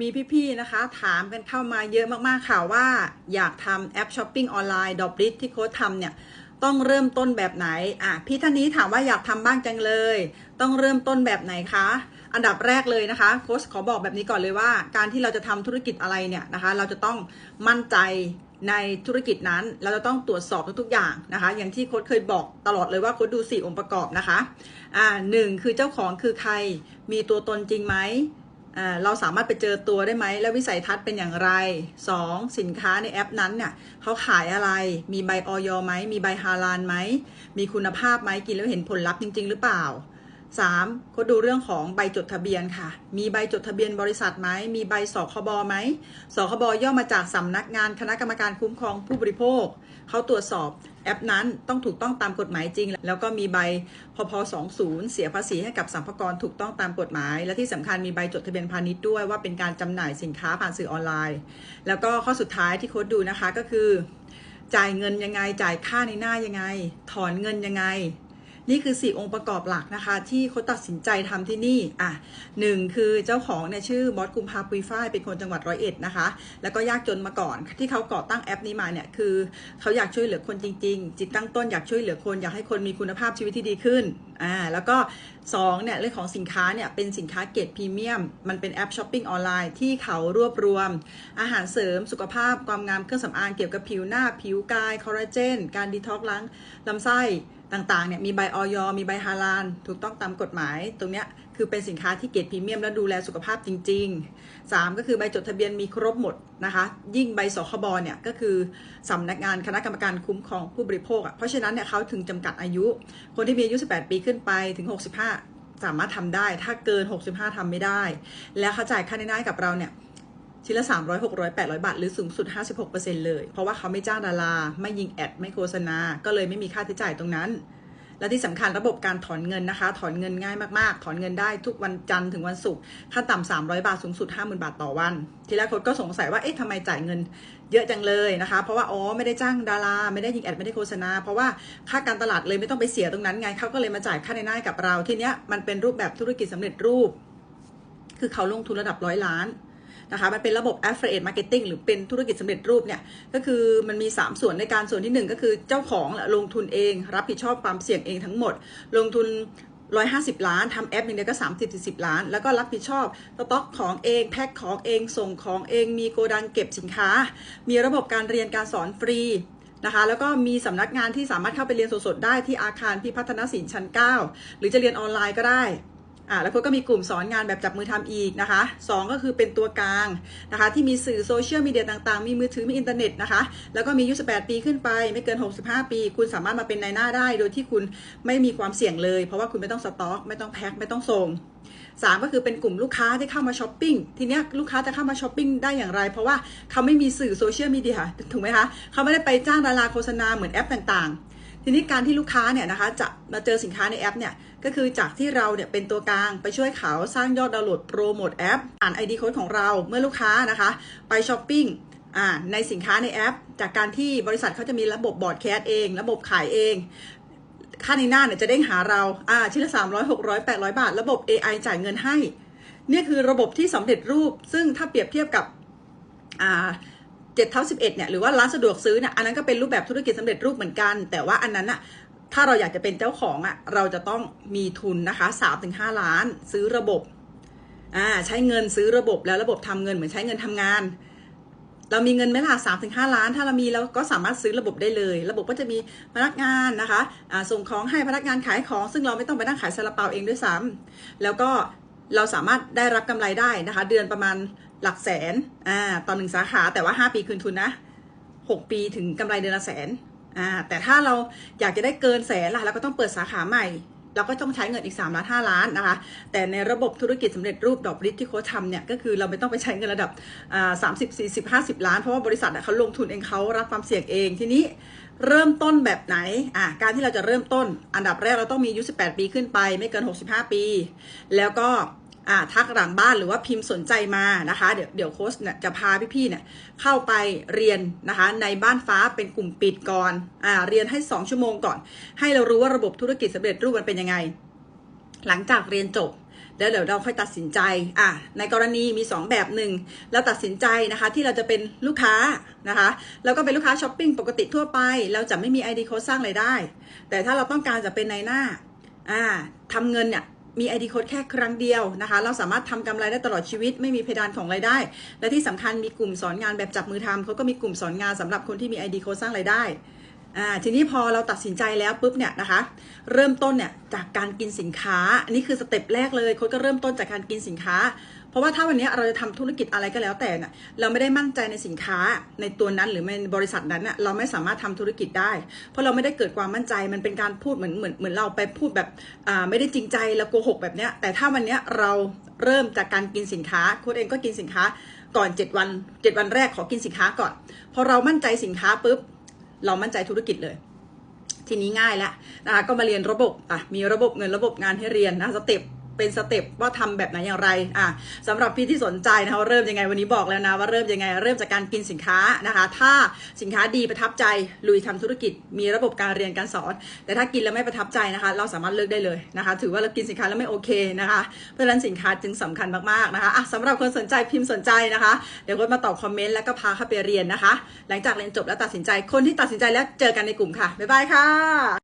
มีพี่ๆนะคะถามกันเข้ามาเยอะมากๆค่ะว่าอยากทำแอปช้อปปิ้งออนไลน์ดอบริทที่โค้ดทำเนี่ยต้องเริ่มต้นแบบไหน อะ พี่ท่านนี้ถามว่าอยากทำบ้างจังเลย ต้องเริ่มต้นแบบไหนคะ อันดับแรกเลยนะคะ โค้ชขอบอกแบบนี้ก่อนเลยว่า การที่เราจะทำธุรกิจอะไรเนี่ยนะคะ เราจะต้องมั่นใจในธุรกิจนั้น เราจะต้องตรวจสอบทุกๆอย่างนะคะ อย่างที่โค้ชเคยบอกตลอดเลยว่าโค้ชดูสี่องค์ประกอบนะคะ อ่าหนึ่งคือเจ้าของคือใคร มีตัวตนจริงไหม เราสามารถไปเจอตัวได้ไหม แล้ววิสัยทัศน์เป็นอย่างไร 2. สินค้าในแอปนั้นเนี่ยเขาขายอะไร มีใบออยไหม มีใบฮาลานไหม มีคุณภาพไหม กินแล้วเห็นผลลัพธ์จริง ๆ หรือเปล่า 3. ก็ดูเรื่องของใบจดทะเบียนค่ะ มีใบจดทะเบียนบริษัทไหม มีใบสคบไหมสคบย่อมาจากสำนักงานคณะกรรมการคุ้มครองผู้บริโภค เขาตรวจสอบแอปนั้นต้องถูกต้องตามกฎหมายจริง แล้วก็มีใบพพ20 เสียภาษีให้กับสัมภากระถูกต้องตามกฎหมาย และที่สำคัญมีใบจดทะเบียนพาณิชย์ด้วยว่าเป็นการจำหน่ายสินค้าผ่านสื่อออนไลน์ แล้วก็ข้อสุดท้ายที่โค้ดดูนะคะก็คือ จ่ายเงินยังไงจ่ายค่าในหน้ายังไง ถอนเงินยังไง นี่คือ 4 องค์ประกอบหลักนะคะ ที่เขาตัดสินใจทำที่นี่อะหนึ่งคือเจ้าของเนี่ยชื่อบอสกุมภาปุยฝ้ายเป็นคนจังหวัดร้อยเอ็ดนะคะ แล้วก็ยากจนมาก่อนที่เขาก่อตั้งแอปนี้มาเนี่ยคือเขาอยากช่วยเหลือคนจริง ๆ จิตตั้งต้นอยากช่วยเหลือคนอยากให้คนมีคุณภาพชีวิตที่ดีขึ้นอ่าแล้วก็2เนี่ยเรื่องของสินค้าเนี่ยเป็นสินค้าเกรดพรีเมียม มันเป็นแอปช้อปปิ้งออนไลน์ที่เขารวบรวม อาหารเสริมสุขภาพความงามเครื่องสำอางเกี่ยวกับผิวหน้าผิวกายคอลลาเจนการดีท็อกซ์ล้างลำไส้ ต่างๆเนี่ยมีใบออยมีใบฮาลาลถูกต้องตามกฎหมาย ตรงเนี้ยคือเป็นสินค้าที่เกรดพรีเมียมและดูแลสุขภาพจริง ๆ 3 ก็คือใบจดทะเบียนมีครบหมดนะคะ ยิ่งใบสคบเนี่ยก็คือสำนักงานคณะกรรมการคุ้มครองผู้บริโภคอะเพราะฉะนั้นเนี่ยเขาถึงจำกัดอายุ คนที่มีอายุ 18 ปีขึ้นไปถึง 65 สามารถทำได้ ถ้าเกิน 65ทำไม่ได้ แล้วเขาจ่ายค่าในหน้ากับเราเนี่ย ชิ้นละ300 600 800 บาท หรือสูงสุด 56%เลย เพราะว่าเขาไม่จ้างดารา ไม่ยิงแอด ไม่โฆษณา ก็เลยไม่มีค่าใช้จ่ายตรงนั้น และที่สำคัญระบบการถอนเงินนะคะ ถอนเงินง่ายมากๆ ถอนเงินได้ทุกวันจันทร์ถึงวันศุกร์ขั้นต่ำ300 บาทสูงสุด 50,000 บาทต่อวัน ทีแรกคนก็สงสัยว่าเอ๊ะทำไมจ่ายเงินเยอะจังเลยนะคะ เพราะว่าอ๋อไม่ได้จ้างดาราไม่ได้ยิงแอดไม่ได้โฆษณา เพราะว่าค่าการตลาดเลยไม่ต้องไปเสียตรงนั้นไงเขาก็เลยมาจ่ายค่าในหน้ากับเราทีเนี้ยมันเป็นรูปแบบธุรกิจสำเร็จรูป คือเขาลงทุนระดับร้อยล้าน นะคะมันเป็นระบบ affiliate marketing หรือเป็นธุรกิจสำเร็จรูปเนี่ยก็คือมันมี 3 ส่วนในการส่วนที่ 1 ก็คือเจ้าของลงทุนเอง รับผิดชอบความเสี่ยงเองทั้งหมด ลงทุน150ล้านทำแอปหนึ่งเดียวก็30 40ล้าน แล้วก็รับผิดชอบสต็อกของเองแพ็คของเองส่งของเอง มีโกดังเก็บสินค้า มีระบบการเรียนการสอนฟรีนะคะแล้วก็มีสำนักงานที่สามารถเข้าไปเรียนสดๆได้ที่อาคารพิพัฒนศิลป์ชั้น 9 หรือจะเรียนออนไลน์ก็ได้ อ่าแล้วก็มีกลุ่มสอนงานแบบจับมือทำอีกนะคะ 2 ก็คือเป็นตัวกลางนะคะ ที่มีสื่อโซเชียลมีเดียต่างๆ มีมือถือมีอินเทอร์เน็ตนะคะ แล้วก็มีอายุ18 ปีขึ้นไป ไม่เกิน 65 ปี คุณสามารถมาเป็นนายหน้าได้ โดยที่คุณไม่มีความเสี่ยงเลย เพราะว่าคุณไม่ต้องสต็อก ไม่ต้องแพ็คไม่ต้องส่งสามก็คือเป็นกลุ่มลูกค้าที่เข้ามาช้อปปิ้งทีเนี้ยลูกค้าจะเข้ามาช้อปปิ้งได้อย่างไร เพราะว่าเขาไม่มีสื่อโซเชียลมีเดียถูกไหมคะเขาไม่ได้ไปจ้างดาราโฆษณาเหมือนแอปต่างๆ ทีนี้การที่ลูกค้าเนี่ยนะคะจะมาเจอสินค้าในแอปเนี่ยก็คือจากที่เราเนี่ยเป็นตัวกลางไปช่วยเขาสร้างยอดดาวน์โหลดโปรโมทแอปอ่าน ID โค้ดของเราเมื่อลูกค้านะคะ ไปช้อปปิ้งอ่าในสินค้าในแอป จากการที่บริษัทเขาจะมีระบบบอร์ดแคสเอง ระบบขายเอง ค่าในหน้าเนี่ยจะเด้งหาเราอ่าชิ้นละ300 600 800 บาท ระบบ AI จ่ายเงินให้ เนี่ยคือระบบที่สำเร็จรูป ซึ่งถ้าเปรียบเทียบกับอ่า เจ็ดเท่าสิบเอ็ดเนี่ยหรือว่าร้านสะดวกซื้อเนี่ยอันนั้นก็เป็นรูปแบบธุรกิจสำเร็จรูปเหมือนกัน แต่ว่าอันนั้นอะถ้าเราอยากจะเป็นเจ้าของอะเราจะต้องมีทุนนะคะสามถึงห้าล้าน ซื้อระบบอ่าใช้เงินซื้อระบบแล้วระบบทำเงินเหมือนใช้เงินทำงาน เรามีเงินไหมล่ะสามถึงห้าล้าน ถ้าเรามีเราก็สามารถซื้อระบบได้เลย ระบบก็จะมีพนักงานนะคะอ่าส่งของให้พนักงานขายของ ซึ่งเราไม่ต้องไปนั่งขายซาลาเปาเองด้วยซ้ำแล้วก็เราสามารถได้รับกำไรได้นะคะ เดือนประมาณ หลักแสนอ่าต่อหนึ่งสาขาแต่ว่า 5 ปีคืนทุนนะ 6 ปีถึงกำไรเดือนละแสนอ่าแต่ถ้าเราอยากจะได้เกินแสนล่ะเราก็ต้องเปิดสาขาใหม่ เราก็ต้องใช้เงินอีก3ล้าน5ล้านนะคะ แต่ในระบบธุรกิจสำเร็จรูปดอกริทที่โค้ชทำเนี่ยก็คือเราไม่ต้องไปใช้เงินระดับสามสิบสี่สิบห้าสิบล้าน เพราะว่าบริษัทเขาลงทุนเองเขารับความเสี่ยงเองทีนี้เริ่มต้นแบบไหน อ่าการที่เราจะเริ่มต้น อันดับแรกเราต้องมีอายุ 18 ปีขึ้นไป ไม่เกิน 65 ปี แล้วก็ อ่าทักหลังบ้านหรือว่าพิมพ์สนใจมานะคะ เดี๋ยวเดี๋ยวโค้ชเนี่ยจะพาพี่ๆเนี่ยเข้าไปเรียนนะคะในบ้านฟ้าเป็นกลุ่มปิดก่อนอ่าเรียนให้ 2 ชั่วโมงก่อน ให้เรารู้ว่าระบบธุรกิจสำเร็จรูปมันเป็นยังไง หลังจากเรียนจบแล้วเดี๋ยวเราค่อยตัดสินใจ อะ ในกรณีมี 2 แบบหนึ่งเราตัดสินใจนะคะ ที่เราจะเป็นลูกค้านะคะ แล้วก็เป็นลูกค้าช้อปปิ้งปกติทั่วไป เราจะไม่มี ID โค้ดสร้างรายได้ แต่ถ้าเราต้องการจะเป็นในหน้า อ่าทำเงินเนี่ย มี ID โค้ดแค่ครั้งเดียวนะคะ เราสามารถทำกำไรได้ตลอดชีวิต ไม่มีเพดานของรายได้ และที่สำคัญมีกลุ่มสอนงานแบบจับมือทำเขาก็มีกลุ่มสอนงานสำหรับคนที่มี ID โค้ดสร้างรายได้อ่าทีนี้พอเราตัดสินใจแล้วปุ๊บเนี่ยนะคะ เริ่มต้นเนี่ยจากการกินสินค้า อันนี้คือสเต็ปแรกเลยโค้ดก็เริ่มต้นจากการกินสินค้า เพราะว่าถ้าวันนี้เราจะทำธุรกิจอะไรก็แล้วแต่น่ะเราไม่ได้มั่นใจในสินค้าในตัวนั้นหรือในบริษัทนั้นน่ะเราไม่สามารถทำธุรกิจได้ เพราะเราไม่ได้เกิดความมั่นใจมันเป็นการพูดเหมือนเหมือนเหมือนเราไปพูดแบบอ่าไม่ได้จริงใจแล้วโกหกแบบเนี้ยแต่ถ้าวันนี้เราเริ่มจากการกินสินค้าโค้ดเองก็กินสินค้าก่อน 7 วัน 7 วันแรกขอกินสินค้าก่อน พอเรามั่นใจสินค้าปุ๊บ เรามั่นใจธุรกิจเลย ทีนี้ง่ายแล้วนะคะก็มาเรียนระบบอะมีระบบเงินระบบงานให้เรียนนะสเต็ป เป็นสเต็ปว่าทำแบบไหนอย่างไรอะสำหรับพี่ที่สนใจนะคะว่าเริ่มยังไงวันนี้บอกแล้วนะว่าเริ่มยังไงเริ่มจากการกินสินค้านะคะ ถ้าสินค้าดีประทับใจลุยทำธุรกิจ มีระบบการเรียนการสอน แต่ถ้ากินแล้วไม่ประทับใจนะคะ เราสามารถเลิกได้เลยนะคะ ถือว่าเรากินสินค้าแล้วไม่โอเคนะคะ เพราะฉะนั้นสินค้าจึงสำคัญมากๆนะคะอะสำหรับคนสนใจพิมพ์สนใจนะคะ เดี๋ยวก็มาตอบคอมเมนต์แล้วก็พาเข้าไปเรียนนะคะ หลังจากเรียนจบแล้วตัดสินใจคนที่ตัดสินใจแล้วเจอกันในกลุ่มค่ะบ๊ายบายค่ะ